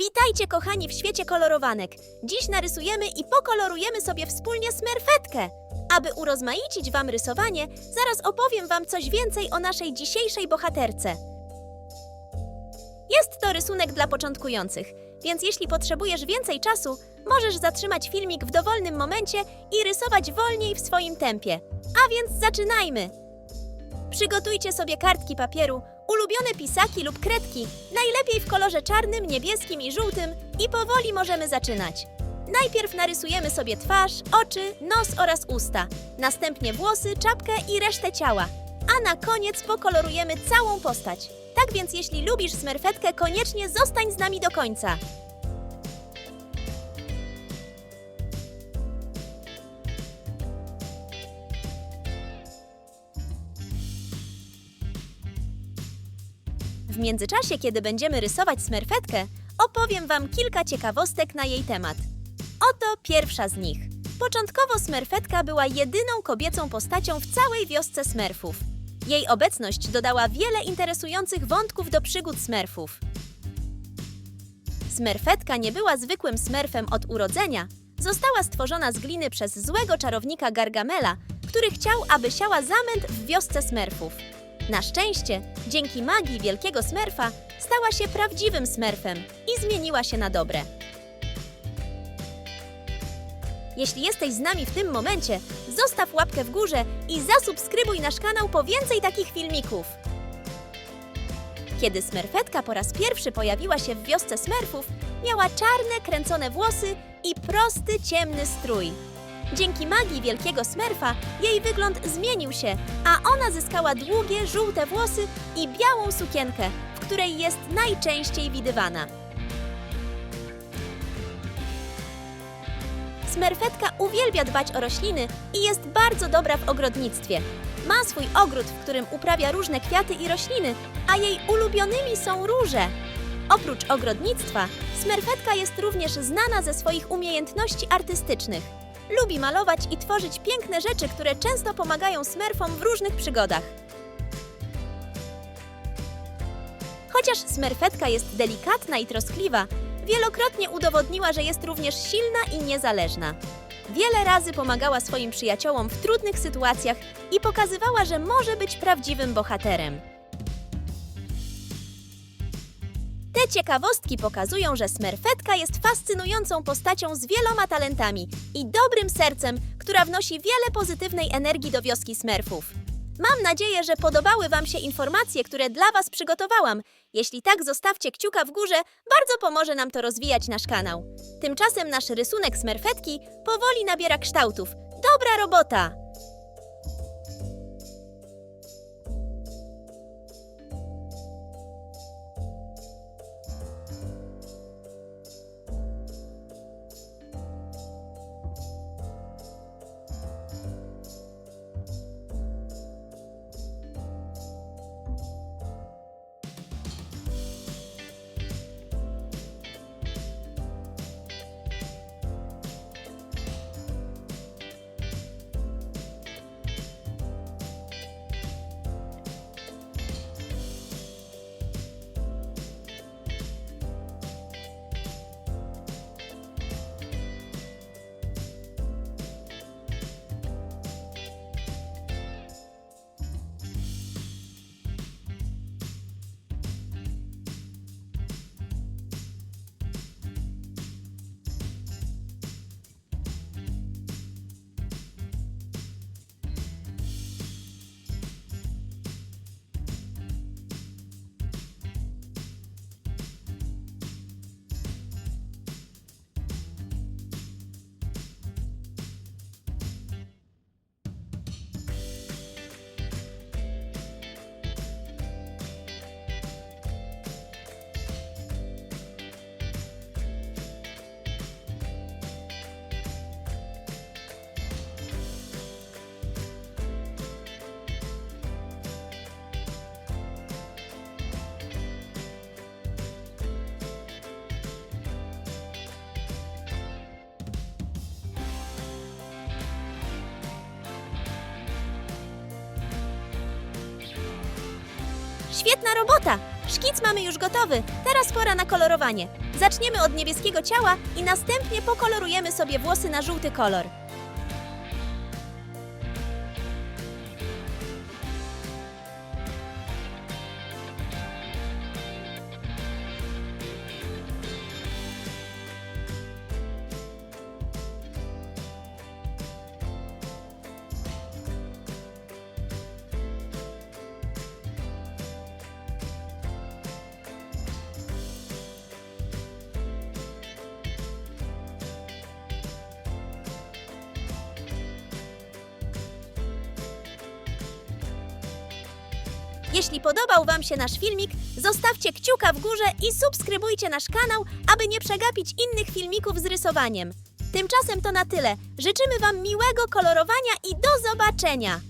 Witajcie kochani w świecie kolorowanek. Dziś narysujemy i pokolorujemy sobie wspólnie smerfetkę. Aby urozmaicić Wam rysowanie, zaraz opowiem Wam coś więcej o naszej dzisiejszej bohaterce. Jest to rysunek dla początkujących, więc jeśli potrzebujesz więcej czasu, możesz zatrzymać filmik w dowolnym momencie i rysować wolniej w swoim tempie. A więc zaczynajmy! Przygotujcie sobie kartki papieru, ulubione pisaki lub kredki, najlepiej w kolorze czarnym, niebieskim i żółtym i powoli możemy zaczynać. Najpierw narysujemy sobie twarz, oczy, nos oraz usta, następnie włosy, czapkę i resztę ciała, a na koniec pokolorujemy całą postać. Tak więc jeśli lubisz smerfetkę, koniecznie zostań z nami do końca. Międzyczasie, kiedy będziemy rysować smerfetkę, opowiem Wam kilka ciekawostek na jej temat. Oto pierwsza z nich. Początkowo smerfetka była jedyną kobiecą postacią w całej wiosce smerfów. Jej obecność dodała wiele interesujących wątków do przygód smerfów. Smerfetka nie była zwykłym smerfem od urodzenia. Została stworzona z gliny przez złego czarownika Gargamela, który chciał, aby siała zamęt w wiosce smerfów. Na szczęście, dzięki magii wielkiego smerfa, stała się prawdziwym smerfem i zmieniła się na dobre. Jeśli jesteś z nami w tym momencie, zostaw łapkę w górze i zasubskrybuj nasz kanał po więcej takich filmików. Kiedy smerfetka po raz pierwszy pojawiła się w wiosce smerfów, miała czarne, kręcone włosy i prosty, ciemny strój. Dzięki magii wielkiego smerfa jej wygląd zmienił się, a ona zyskała długie, żółte włosy i białą sukienkę, w której jest najczęściej widywana. Smerfetka uwielbia dbać o rośliny i jest bardzo dobra w ogrodnictwie. Ma swój ogród, w którym uprawia różne kwiaty i rośliny, a jej ulubionymi są róże. Oprócz ogrodnictwa, Smerfetka jest również znana ze swoich umiejętności artystycznych. Lubi malować i tworzyć piękne rzeczy, które często pomagają Smurfom w różnych przygodach. Chociaż Smerfetka jest delikatna i troskliwa, wielokrotnie udowodniła, że jest również silna i niezależna. Wiele razy pomagała swoim przyjaciołom w trudnych sytuacjach i pokazywała, że może być prawdziwym bohaterem. Ciekawostki pokazują, że Smerfetka jest fascynującą postacią z wieloma talentami i dobrym sercem, która wnosi wiele pozytywnej energii do wioski Smerfów. Mam nadzieję, że podobały Wam się informacje, które dla Was przygotowałam. Jeśli tak, zostawcie kciuka w górze, bardzo pomoże nam to rozwijać nasz kanał. Tymczasem nasz rysunek Smerfetki powoli nabiera kształtów. Dobra robota! Świetna robota! Szkic mamy już gotowy, teraz pora na kolorowanie. Zaczniemy od niebieskiego ciała i następnie pokolorujemy sobie włosy na żółty kolor. Jeśli podobał Wam się nasz filmik, zostawcie kciuka w górze i subskrybujcie nasz kanał, aby nie przegapić innych filmików z rysowaniem. Tymczasem to na tyle. Życzymy Wam miłego kolorowania i do zobaczenia!